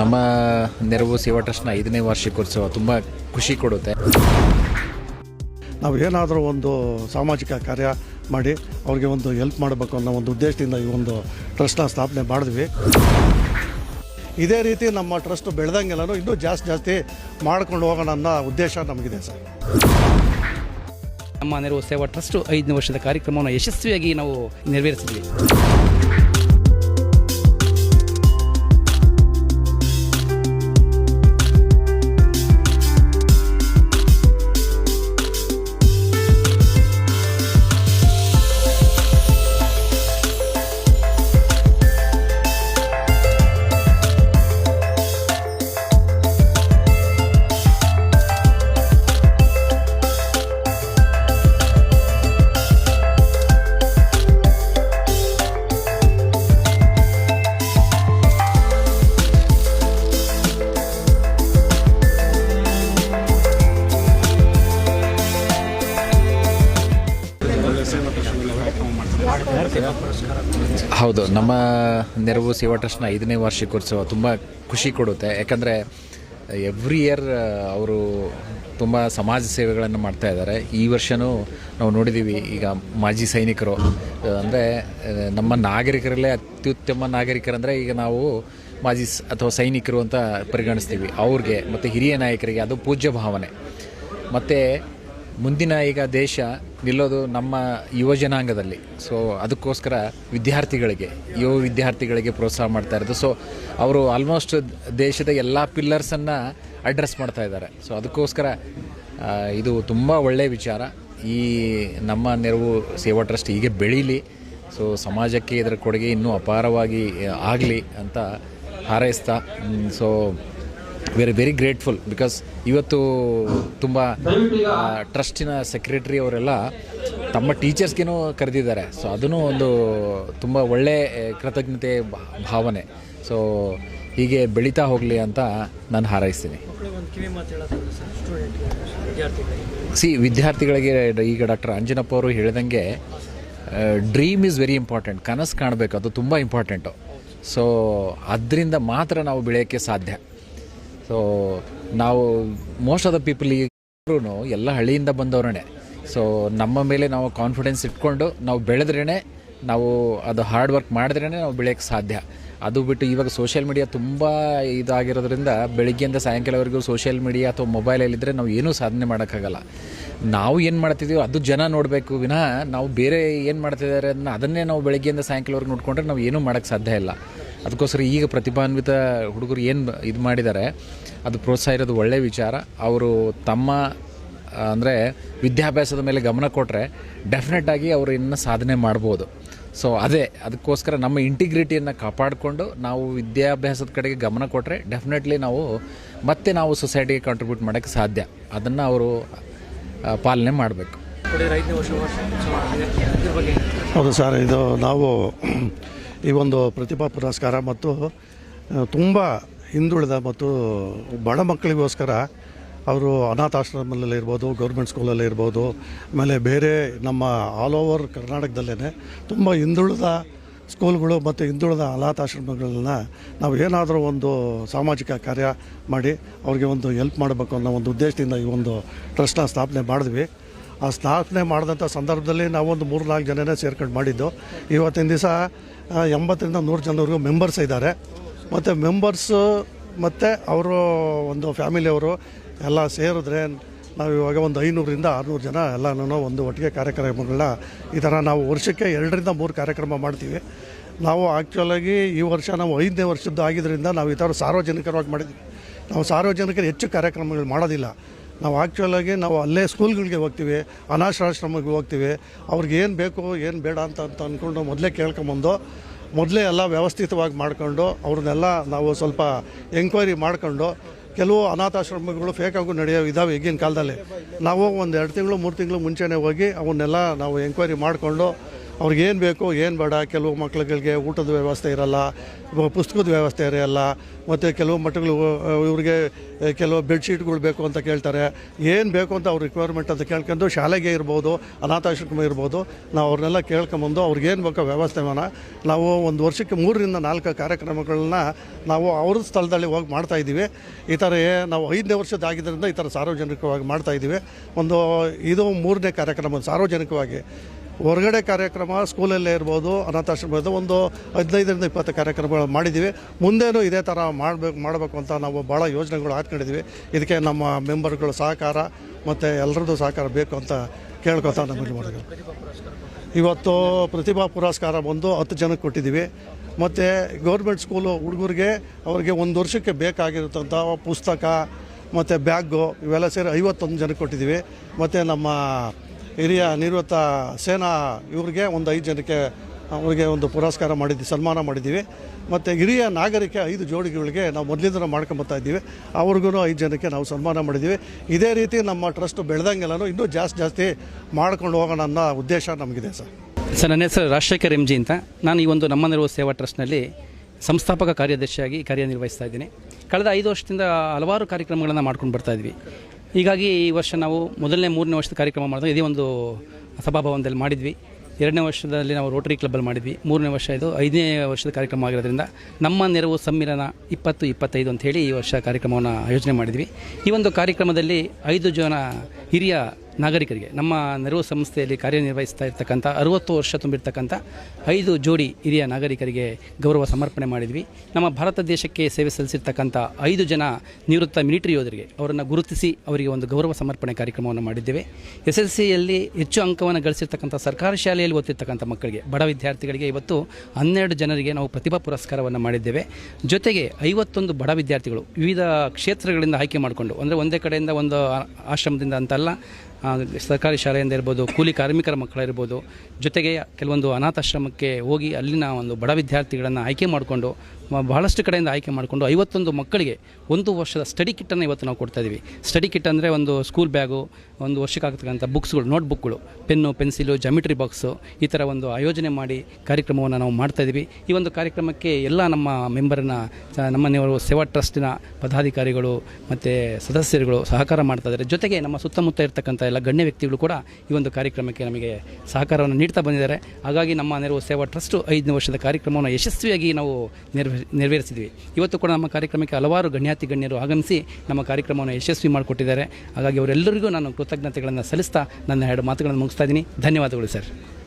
ನಮ್ಮ ನೆರವು ಸೇವಾ ಟ್ರಸ್ಟ್ನ ಐದನೇ ವಾರ್ಷಿಕೋತ್ಸವ ತುಂಬ ಖುಷಿ ಕೊಡುತ್ತೆ. ನಾವು ಏನಾದರೂ ಒಂದು ಸಾಮಾಜಿಕ ಕಾರ್ಯ ಮಾಡಿ ಅವ್ರಿಗೆ ಒಂದು ಹೆಲ್ಪ್ ಮಾಡಬೇಕು ಅನ್ನೋ ಒಂದು ಉದ್ದೇಶದಿಂದ ಈ ಒಂದು ಟ್ರಸ್ಟ್ನ ಸ್ಥಾಪನೆ ಮಾಡಿದ್ವಿ. ಇದೇ ರೀತಿ ನಮ್ಮ ಟ್ರಸ್ಟ್ ಬೆಳೆದಂಗೆಲ್ಲನೂ ಇನ್ನೂ ಜಾಸ್ತಿ ಜಾಸ್ತಿ ಮಾಡ್ಕೊಂಡು ಹೋಗೋಣ ಅನ್ನೋ ಉದ್ದೇಶ ನಮಗಿದೆ ಸರ್. ನಮ್ಮ ನೆರವು ಸೇವಾ ಟ್ರಸ್ಟ್ ಐದನೇ ವರ್ಷದ ಕಾರ್ಯಕ್ರಮವನ್ನು ಯಶಸ್ವಿಯಾಗಿ ನಾವು ನೆರವೇರಿಸಿದ್ವಿ. ಹೌದು, ನಮ್ಮ ನೆರವು ಸೇವಾ ಟ್ರಸ್ಟ್ನ ಐದನೇ ವಾರ್ಷಿಕೋತ್ಸವ ತುಂಬ ಖುಷಿ ಕೊಡುತ್ತೆ. ಯಾಕಂದರೆ ಎವ್ರಿ ಇಯರ್ ಅವರು ತುಂಬ ಸಮಾಜ ಸೇವೆಗಳನ್ನು ಮಾಡ್ತಾ ಇದ್ದಾರೆ. ಈ ವರ್ಷವೂ ನಾವು ನೋಡಿದ್ದೀವಿ ಈಗ ಮಾಜಿ ಸೈನಿಕರು ಅಂದರೆ ನಮ್ಮ ನಾಗರಿಕರಲ್ಲೇ ಅತ್ಯುತ್ತಮ ನಾಗರಿಕರಂದರೆ ಈಗ ನಾವು ಮಾಜಿ ಅಥವಾ ಸೈನಿಕರು ಅಂತ ಪರಿಗಣಿಸ್ತೀವಿ. ಅವ್ರಿಗೆ ಮತ್ತು ಹಿರಿಯ ನಾಯಕರಿಗೆ ಅದು ಪೂಜ್ಯ ಭಾವನೆ. ಮತ್ತು ಮುಂದಿನ ಈಗ ದೇಶ ನಿಲ್ಲೋದು ನಮ್ಮ ಯುವ ಜನಾಂಗದಲ್ಲಿ. ಸೊ ಅದಕ್ಕೋಸ್ಕರ ವಿದ್ಯಾರ್ಥಿಗಳಿಗೆ, ಯುವ ವಿದ್ಯಾರ್ಥಿಗಳಿಗೆ ಪ್ರೋತ್ಸಾಹ ಮಾಡ್ತಾ ಇರೋದು. ಸೊ ಅವರು ಆಲ್ಮೋಸ್ಟ್ ದೇಶದ ಎಲ್ಲ ಪಿಲ್ಲರ್ಸನ್ನು ಅಡ್ರೆಸ್ ಮಾಡ್ತಾ ಇದ್ದಾರೆ. ಸೊ ಅದಕ್ಕೋಸ್ಕರ ಇದು ತುಂಬ ಒಳ್ಳೆಯ ವಿಚಾರ. ಈ ನಮ್ಮ ನೆರವು ಸೇವಾ ಟ್ರಸ್ಟ್ ಹೀಗೆ ಬೆಳೀಲಿ. ಸೊ ಸಮಾಜಕ್ಕೆ ಇದರ ಕೊಡುಗೆ ಇನ್ನೂ ಅಪಾರವಾಗಿ ಆಗಲಿ ಅಂತ ಹಾರೈಸ್ತಾ. So very very grateful because ಇವತ್ತು ತುಂಬ ಟ್ರಸ್ಟಿನ ಸೆಕ್ರೆಟರಿ ಅವರೆಲ್ಲ ತಮ್ಮ ಟೀಚರ್ಸ್ಗೇನೂ ಕರೆದಿದ್ದಾರೆ. ಸೊ ಅದನ್ನು ಒಂದು ತುಂಬ ಒಳ್ಳೆ ಕೃತಜ್ಞತೆ ಭಾವನೆ. ಸೊ ಹೀಗೆ ಬೆಳೀತಾ ಹೋಗಲಿ ಅಂತ ನಾನು ಹಾರೈಸ್ತೀನಿ. ಸಿ ವಿದ್ಯಾರ್ಥಿಗಳಿಗೆ. ಈಗ ಡಾಕ್ಟರ್ ಅಂಜನಪ್ಪ ಅವರು ಹೇಳಿದಂಗೆ ಡ್ರೀಮ್ ಈಸ್ ವೆರಿ ಇಂಪಾರ್ಟೆಂಟ್ ಕನಸು ಕಾಣಬೇಕು ಅದು ತುಂಬ ಇಂಪಾರ್ಟೆಂಟು ಸೊ ಅದರಿಂದ ಮಾತ್ರ ನಾವು ಬೆಳೆಯೋಕ್ಕೆ ಸಾಧ್ಯ. ಸೊ ನಾವು ಮೋಸ್ಟ್ ಆಫ್ ದ ಪೀಪಲ್ ಈಗೂ ಎಲ್ಲ ಹಳ್ಳಿಯಿಂದ ಬಂದವರೇ ಸೊ ನಮ್ಮ ಮೇಲೆ ನಾವು ಕಾನ್ಫಿಡೆನ್ಸ್ ಇಟ್ಕೊಂಡು ನಾವು ಬೆಳೆದ್ರೇ ನಾವು ಅದು ಹಾರ್ಡ್ ವರ್ಕ್ ಮಾಡಿದ್ರೇ ನಾವು ಬೆಳೆಯೋಕ್ಕೆ ಸಾಧ್ಯ. ಅದು ಬಿಟ್ಟು ಇವಾಗ ಸೋಷಿಯಲ್ ಮೀಡಿಯಾ ತುಂಬ ಇದಾಗಿರೋದ್ರಿಂದ ಬೆಳಿಗ್ಗೆಯಿಂದ ಸಾಯಂಕಾಲವರೆಗೂ ಸೋಷಿಯಲ್ ಮೀಡಿಯಾ ಅಥವಾ ಮೊಬೈಲಲ್ಲಿದ್ದರೆ ನಾವು ಏನೂ ಸಾಧನೆ ಮಾಡೋಕ್ಕಾಗಲ್ಲ. ನಾವು ಏನು ಮಾಡ್ತಿದ್ದೀವೋ ಅದು ಜನ ನೋಡಬೇಕು. ವಿನಃ ನಾವು ಬೇರೆ ಏನು ಮಾಡ್ತಿದ್ದಾರೆ ಅದನ್ನ ಅದನ್ನೇ ನಾವು ಬೆಳಗ್ಗೆಯಿಂದ ಸಾಯಂಕಾಲವರೆಗೂ ನೋಡಿಕೊಂಡ್ರೆ ನಾವು ಏನೂ ಮಾಡೋಕ್ಕೆ ಸಾಧ್ಯ ಇಲ್ಲ. ಅದಕ್ಕೋಸ್ಕರ ಈಗ ಪ್ರತಿಭಾನ್ವಿತ ಹುಡುಗರು ಏನು ಇದು ಮಾಡಿದ್ದಾರೆ ಅದು ಪ್ರೋತ್ಸಾಹ ಇರೋದು ಒಳ್ಳೆಯ ವಿಚಾರ. ಅವರು ತಮ್ಮ ಅಂದರೆ ವಿದ್ಯಾಭ್ಯಾಸದ ಮೇಲೆ ಗಮನ ಕೊಟ್ಟರೆ ಡೆಫಿನೆಟಾಗಿ ಅವರು ಇನ್ನು ಸಾಧನೆ ಮಾಡ್ಬೋದು. ಸೊ ಅದೇ ಅದಕ್ಕೋಸ್ಕರ ನಮ್ಮ ಇಂಟಿಗ್ರಿಟಿಯನ್ನು ಕಾಪಾಡಿಕೊಂಡು ನಾವು ವಿದ್ಯಾಭ್ಯಾಸದ ಕಡೆಗೆ ಗಮನ ಕೊಟ್ಟರೆ ಡೆಫಿನೆಟ್ಲಿ ನಾವು ಮತ್ತೆ ನಾವು ಸೊಸೈಟಿಗೆ ಕಾಂಟ್ರಿಬ್ಯೂಟ್ ಮಾಡೋಕ್ಕೆ ಸಾಧ್ಯ. ಅದನ್ನು ಅವರು ಪಾಲನೆ ಮಾಡಬೇಕು. ಹೌದು ಸರ್ ಇದು ನಾವು ಈ ಒಂದು ಪ್ರತಿಭಾ ಪುರಸ್ಕಾರ ಮತ್ತು ತುಂಬ ಹಿಂದುಳಿದ ಮತ್ತು ಬಡ ಮಕ್ಕಳಿಗೋಸ್ಕರ ಅವರು ಅನಾಥಾಶ್ರಮದಲ್ಲಿ ಇರ್ಬೋದು, ಗೌರ್ಮೆಂಟ್ ಸ್ಕೂಲಲ್ಲಿ ಇರ್ಬೋದು, ಆಮೇಲೆ ಬೇರೆ ನಮ್ಮ ಆಲ್ ಓವರ್ ಕರ್ನಾಟಕದಲ್ಲೇ ತುಂಬ ಹಿಂದುಳಿದ ಸ್ಕೂಲ್ಗಳು ಮತ್ತು ಹಿಂದುಳಿದ ಅನಾಥಾಶ್ರಮಗಳನ್ನ ನಾವು ಏನಾದರೂ ಒಂದು ಸಾಮಾಜಿಕ ಕಾರ್ಯ ಮಾಡಿ ಅವ್ರಿಗೆ ಒಂದು ಹೆಲ್ಪ್ ಮಾಡಬೇಕು ಅನ್ನೋ ಒಂದು ಉದ್ದೇಶದಿಂದ ಈ ಒಂದು ಟ್ರಸ್ಟ್ನ ಸ್ಥಾಪನೆ ಮಾಡಿದ್ವಿ. ಆ ಸ್ಥಾಪನೆ ಮಾಡಿದಂಥ ಸಂದರ್ಭದಲ್ಲಿ ನಾವೊಂದು ಮೂರು ನಾಲ್ಕು ಜನನೇ ಸೇರ್ಕೊಂಡು ಮಾಡಿದ್ದು. ಇವತ್ತಿನ ದಿವಸ ಎಂಬತ್ತರಿಂದ ನೂರು ಜನವರೆಗೂ ಮೆಂಬರ್ಸ್ ಇದ್ದಾರೆ. ಮತ್ತು ಮೆಂಬರ್ಸು ಮತ್ತು ಅವರು ಒಂದು ಫ್ಯಾಮಿಲಿಯವರು ಎಲ್ಲ ಸೇರಿದ್ರೆ ನಾವು ಇವಾಗ ಒಂದು ಐನೂರಿಂದ ಆರುನೂರು ಜನ ಎಲ್ಲನೂ ಒಂದು ಒಟ್ಟಿಗೆ ಕಾರ್ಯಕ್ರಮಗಳನ್ನ ಈ ಥರ ನಾವು ವರ್ಷಕ್ಕೆ ಎರಡರಿಂದ ಮೂರು ಕಾರ್ಯಕ್ರಮ ಮಾಡ್ತೀವಿ. ನಾವು ಆ್ಯಕ್ಚುಲಾಗಿ ಈ ವರ್ಷ ನಾವು ಐದನೇ ವರ್ಷದ್ದು ಆಗಿದ್ದರಿಂದ ನಾವು ಈ ಥರ ಸಾರ್ವಜನಿಕರವಾಗಿ ಮಾಡಿದ್ವಿ. ನಾವು ಸಾರ್ವಜನಿಕರು ಹೆಚ್ಚು ಕಾರ್ಯಕ್ರಮಗಳು ಮಾಡೋದಿಲ್ಲ. ನಾವು ಆ್ಯಕ್ಚುಲಾಗಿ ನಾವು ಅಲ್ಲೇ ಸ್ಕೂಲ್ಗಳಿಗೆ ಹೋಗ್ತೀವಿ, ಅನಾಥಾಶ್ರಮಕ್ಕೆ ಹೋಗ್ತೀವಿ. ಅವ್ರಿಗೆ ಏನು ಬೇಕು, ಏನು ಬೇಡ ಅಂತ ಅಂತ ಅಂದ್ಕೊಂಡು ಮೊದಲೇ ಕೇಳ್ಕೊಂಬಂದು, ಮೊದಲೇ ಎಲ್ಲ ವ್ಯವಸ್ಥಿತವಾಗಿ ಮಾಡಿಕೊಂಡು, ಅವ್ರನ್ನೆಲ್ಲ ನಾವು ಸ್ವಲ್ಪ ಎಂಕ್ವೈರಿ ಮಾಡಿಕೊಂಡು, ಕೆಲವು ಅನಾಥಾಶ್ರಮಗಳು ಫೇಕಾಗೂ ನಡೆಯೋ ಇದಾವೆ ಈಗಿನ ಕಾಲದಲ್ಲಿ. ನಾವು ಒಂದು ಎರಡು ತಿಂಗಳು, ಮೂರು ತಿಂಗಳು ಮುಂಚೆನೇ ಹೋಗಿ ಅವನ್ನೆಲ್ಲ ನಾವು ಎಂಕ್ವೈರಿ ಮಾಡಿಕೊಂಡು ಅವ್ರಿಗೆ ಏನು ಬೇಕು, ಏನು ಬೇಡ, ಕೆಲವು ಮಕ್ಳುಗಳಿಗೆ ಊಟದ ವ್ಯವಸ್ಥೆ ಇರಲ್ಲ ಪುಸ್ತಕದ ವ್ಯವಸ್ಥೆ ಇರಲ್ಲ, ಮತ್ತು ಕೆಲವು ಮಟ್ಟಗಳು ಇವ್ರಿಗೆ ಕೆಲವು ಬೆಡ್ಶೀಟ್ಗಳು ಬೇಕು ಅಂತ ಕೇಳ್ತಾರೆ. ಏನು ಬೇಕು ಅಂತ ಅವ್ರ ರಿಕ್ವೈರ್ಮೆಂಟ್ ಅಂತ ಕೇಳ್ಕೊಂಡು ಶಾಲೆಗೆ ಇರ್ಬೋದು ಅನಾಥಾಶ್ರಮ ಇರ್ಬೋದು, ನಾವು ಅವ್ರನ್ನೆಲ್ಲ ಕೇಳ್ಕೊಂಬಂದು ಅವ್ರಿಗೆ ಏನು ಬೇಕೋ ವ್ಯವಸ್ಥೆನ ನಾವು ಒಂದು ವರ್ಷಕ್ಕೆ ಮೂರರಿಂದ ನಾಲ್ಕು ಕಾರ್ಯಕ್ರಮಗಳನ್ನ ನಾವು ಅವ್ರ ಸ್ಥಳದಲ್ಲಿ ಹೋಗಿ ಮಾಡ್ತಾಯಿದ್ದೀವಿ ಈ ಥರ ನಾವು ಐದನೇ ವರ್ಷದಾಗಿದ್ದರಿಂದ ಈ ಥರ ಸಾರ್ವಜನಿಕವಾಗಿ ಮಾಡ್ತಾಯಿದ್ದೀವಿ ಒಂದು, ಇದು ಮೂರನೇ ಕಾರ್ಯಕ್ರಮ ಸಾರ್ವಜನಿಕವಾಗಿ. ಹೊರಗಡೆ ಕಾರ್ಯಕ್ರಮ ಸ್ಕೂಲಲ್ಲೇ ಇರ್ಬೋದು, ಅನಾಥಾಶ್ರಮದ ಒಂದು ಹದಿನೈದರಿಂದ ಇಪ್ಪತ್ತು ಕಾರ್ಯಕ್ರಮಗಳು ಮಾಡಿದ್ದೀವಿ. ಮುಂದೇನೂ ಇದೇ ಥರ ಮಾಡಬೇಕು ಮಾಡಬೇಕು ಅಂತ ನಾವು ಭಾಳ ಯೋಜನೆಗಳು ಹಾಕ್ಕೊಂಡಿದ್ದೀವಿ. ಇದಕ್ಕೆ ನಮ್ಮ ಮೆಂಬರ್ಗಳು ಸಹಕಾರ ಮತ್ತು ಎಲ್ಲರದ್ದು ಸಹಕಾರ ಬೇಕು ಅಂತ ಕೇಳ್ಕೊತಾ ನಮ್ಮಲ್ಲಿ ಮಾಡಿದ್ವಿ ಇವತ್ತು ಪ್ರತಿಭಾ ಪುರಸ್ಕಾರ ಬಂದು ಹತ್ತು ಜನಕ್ಕೆ ಕೊಟ್ಟಿದ್ದೀವಿ. ಮತ್ತು ಗೌರ್ಮೆಂಟ್ ಸ್ಕೂಲು ಹುಡುಗರಿಗೆ ಅವ್ರಿಗೆ ಒಂದು ವರ್ಷಕ್ಕೆ ಬೇಕಾಗಿರುತ್ತಂಥ ಪುಸ್ತಕ, ಮತ್ತು ಬ್ಯಾಗು ಇವೆಲ್ಲ ಸೇರಿ ಐವತ್ತೊಂದು ಜನಕ್ಕೆ ಕೊಟ್ಟಿದ್ದೀವಿ. ಮತ್ತು ನಮ್ಮ ಹಿರಿಯ ನಿವೃತ್ತ ಸೇನಾ ಇವ್ರಿಗೆ ಒಂದು ಐದು ಜನಕ್ಕೆ ಅವರಿಗೆ ಒಂದು ಪುರಸ್ಕಾರ ಮಾಡಿದ್ವಿ, ಸನ್ಮಾನ ಮಾಡಿದ್ದೀವಿ. ಮತ್ತು ಹಿರಿಯ ನಾಗರಿಕ ಐದು ಜೋಡಿಗಳಿಗೆ ನಾವು ಮೊದಲಿಂದ ಮಾಡ್ಕೊಂಬತ್ತಾ ಇದ್ದೀವಿ. ಅವ್ರಿಗೂ ಐದು ಜನಕ್ಕೆ ನಾವು ಸನ್ಮಾನ ಮಾಡಿದ್ದೀವಿ. ಇದೇ ರೀತಿ ನಮ್ಮ ಟ್ರಸ್ಟ್ ಬೆಳೆದಂಗೆಲ್ಲನೂ ಇನ್ನೂ ಜಾಸ್ತಿ ಜಾಸ್ತಿ ಮಾಡ್ಕೊಂಡು ಹೋಗೋಣ ಅನ್ನೋ ಉದ್ದೇಶ ನಮಗಿದೆ ಸರ್. ಸರ್, ನನ್ನ ಹೆಸರು ರಾಜಶೇಖರ್ ಎಂ ಜಿ ಅಂತ. ನಾನು ಈ ಒಂದು ನಮ್ಮ ನೆರವು ಸೇವಾ ಟ್ರಸ್ಟ್ನಲ್ಲಿ ಸಂಸ್ಥಾಪಕ ಕಾರ್ಯದರ್ಶಿಯಾಗಿ ಕಾರ್ಯನಿರ್ವಹಿಸ್ತಾ ಇದ್ದೀನಿ. ಕಳೆದ ಐದು ವರ್ಷದಿಂದ ಹಲವಾರು ಕಾರ್ಯಕ್ರಮಗಳನ್ನು ಮಾಡ್ಕೊಂಡು ಬರ್ತಾ ಇದ್ವಿ ಹೀಗಾಗಿ ಈ ವರ್ಷ ನಾವು ಮೊದಲನೇ ಮೂರನೇ ವರ್ಷದ ಕಾರ್ಯಕ್ರಮ ಮಾಡಿದಾಗ ಇದೇ ಒಂದು ಸಭಾಭವನದಲ್ಲಿ ಮಾಡಿದ್ವಿ. ಎರಡನೇ ವರ್ಷದಲ್ಲಿ ನಾವು ರೋಟರಿ ಕ್ಲಬ್ಬಲ್ಲಿ ಮಾಡಿದ್ವಿ. ಮೂರನೇ ವರ್ಷ ಇದು ಐದನೇ ವರ್ಷದ ಕಾರ್ಯಕ್ರಮ ಆಗಿರೋದ್ರಿಂದ ನಮ್ಮ ನೆರವು ಸಮ್ಮಿಲನ ಇಪ್ಪತ್ತು, ಇಪ್ಪತ್ತೈದು ಅಂತ ಹೇಳಿ ಈ ವರ್ಷ ಕಾರ್ಯಕ್ರಮವನ್ನು ಆಯೋಜನೆ ಮಾಡಿದ್ವಿ. ಈ ಒಂದು ಕಾರ್ಯಕ್ರಮದಲ್ಲಿ ಐದು ಜನ ಹಿರಿಯ ನಾಗರಿಕರಿಗೆ, ನಮ್ಮ ನೆರವು ಸಂಸ್ಥೆಯಲ್ಲಿ ಕಾರ್ಯನಿರ್ವಹಿಸ್ತಾ ಇರ್ತಕ್ಕಂಥ ಅರುವತ್ತು ವರ್ಷ ತುಂಬಿರ್ತಕ್ಕಂಥ ಐದು ಜೋಡಿ ಹಿರಿಯ ನಾಗರಿಕರಿಗೆ ಗೌರವ ಸಮರ್ಪಣೆ ಮಾಡಿದ್ವಿ. ನಮ್ಮ ಭಾರತ ದೇಶಕ್ಕೆ ಸೇವೆ ಸಲ್ಲಿಸಿರ್ತಕ್ಕಂಥ ಐದು ಜನ ನಿವೃತ್ತ ಮಿಲಿಟರಿ ಯೋಧರಿಗೆ ಅವರನ್ನು ಗುರುತಿಸಿ ಅವರಿಗೆ ಒಂದು ಗೌರವ ಸಮರ್ಪಣೆ ಕಾರ್ಯಕ್ರಮವನ್ನು ಮಾಡಿದ್ದೇವೆ. ಎಸ್ ಎಲ್ ಸಿಯಲ್ಲಿ ಹೆಚ್ಚು ಅಂಕವನ್ನು ಗಳಿಸಿರ್ತಕ್ಕಂಥ ಸರ್ಕಾರಿ ಶಾಲೆಯಲ್ಲಿ ಓದ್ತಿರ್ತಕ್ಕಂಥ ಮಕ್ಕಳಿಗೆ, ಬಡ ವಿದ್ಯಾರ್ಥಿಗಳಿಗೆ ಇವತ್ತು ಹನ್ನೆರಡು ಜನರಿಗೆ ನಾವು ಪ್ರತಿಭಾ ಪುರಸ್ಕಾರವನ್ನು ಮಾಡಿದ್ದೇವೆ. ಜೊತೆಗೆ ಐವತ್ತೊಂದು ಬಡ ವಿದ್ಯಾರ್ಥಿಗಳು ವಿವಿಧ ಕ್ಷೇತ್ರಗಳಿಂದ ಆಯ್ಕೆ ಮಾಡಿಕೊಂಡು, ಅಂದರೆ ಒಂದೇ ಕಡೆಯಿಂದ ಒಂದು ಆಶ್ರಮದಿಂದ ಅಂತಲ್ಲ ಸರ್ಕಾರಿ ಶಾಲೆಯಿಂದ ಇರ್ಬೋದು, ಕೂಲಿ ಕಾರ್ಮಿಕರ ಮಕ್ಕಳಿರ್ಬೋದು ಜೊತೆಗೆ ಕೆಲವೊಂದು ಅನಾಥಾಶ್ರಮಕ್ಕೆ ಹೋಗಿ ಅಲ್ಲಿನ ಒಂದು ಬಡ ವಿದ್ಯಾರ್ಥಿಗಳನ್ನು ಆಯ್ಕೆ ಮಾಡಿಕೊಂಡು ಬಹಳಷ್ಟು ಕಡೆಯಿಂದ ಆಯ್ಕೆ ಮಾಡಿಕೊಂಡು, ಐವತ್ತೊಂದು ಮಕ್ಕಳಿಗೆ ಒಂದು ವರ್ಷದ ಸ್ಟಡಿ ಕಿಟ್ಟನ್ನು ಇವತ್ತು ನಾವು ಕೊಡ್ತಾ ಇದ್ದೀವಿ ಸ್ಟಡಿ ಕಿಟ್ ಅಂದರೆ ಒಂದು ಸ್ಕೂಲ್ ಬ್ಯಾಗು ಒಂದು ವರ್ಷಕ್ಕೆ ಆಗ್ತಕ್ಕಂಥ ಬುಕ್ಸ್ಗಳು ನೋಟ್ಬುಕ್ಗಳು ಪೆನ್ನು ಪೆನ್ಸಿಲು ಜಾಮಿಟ್ರಿ ಬಾಕ್ಸು ಈ ಥರ ಒಂದು ಆಯೋಜನೆ ಮಾಡಿ ಕಾರ್ಯಕ್ರಮವನ್ನು ನಾವು ಮಾಡ್ತಾ ಇದ್ದೀವಿ ಈ ಒಂದು ಕಾರ್ಯಕ್ರಮಕ್ಕೆ ಎಲ್ಲ ನಮ್ಮ ಮೆಂಬರನ್ನ ನಮ್ಮನೆಯವರು ಸೇವಾ ಟ್ರಸ್ಟಿನ ಪದಾಧಿಕಾರಿಗಳು ಮತ್ತು ಸದಸ್ಯರುಗಳು ಸಹಕಾರ ಮಾಡ್ತಾ ಇದ್ದಾರೆ. ಜೊತೆಗೆ ನಮ್ಮ ಸುತ್ತಮುತ್ತ ಇರ್ತಕ್ಕಂಥ ಎಲ್ಲ ಗಣ್ಯ ವ್ಯಕ್ತಿಗಳು ಕೂಡ ಈ ಒಂದು ಕಾರ್ಯಕ್ರಮಕ್ಕೆ ನಮಗೆ ಸಹಕಾರವನ್ನು ನೀಡ್ತಾ ಬಂದಿದ್ದಾರೆ. ಹಾಗಾಗಿ ನಮ್ಮ ನೆರವು ಸೇವಾ ಟ್ರಸ್ಟು ಐದನೇ ವರ್ಷದ ಕಾರ್ಯಕ್ರಮವನ್ನು ಯಶಸ್ವಿಯಾಗಿ ನಾವು ನೆರವೇ, ನೆರವೇರಿಸಿದ್ವಿ. ಇವತ್ತು ಕೂಡ ನಮ್ಮ ಕಾರ್ಯಕ್ರಮಕ್ಕೆ ಹಲವಾರು ಗಣ್ಯಾತಿ ಗಣ್ಯರು ಆಗಮಿಸಿ ನಮ್ಮ ಕಾರ್ಯಕ್ರಮವನ್ನು ಯಶಸ್ವಿ ಮಾಡಿಕೊಟ್ಟಿದ್ದಾರೆ. ಹಾಗಾಗಿ ಅವರೆಲ್ಲರಿಗೂ ನಾನು ಕೃತಜ್ಞತೆಗಳನ್ನು ಸಲ್ಲಿಸ್ತಾ ನನ್ನ ಎರಡು ಮಾತುಗಳನ್ನು ಮುಗಿಸ್ತಾ ಇದ್ದೀನಿ. ಧನ್ಯವಾದಗಳು ಸರ್.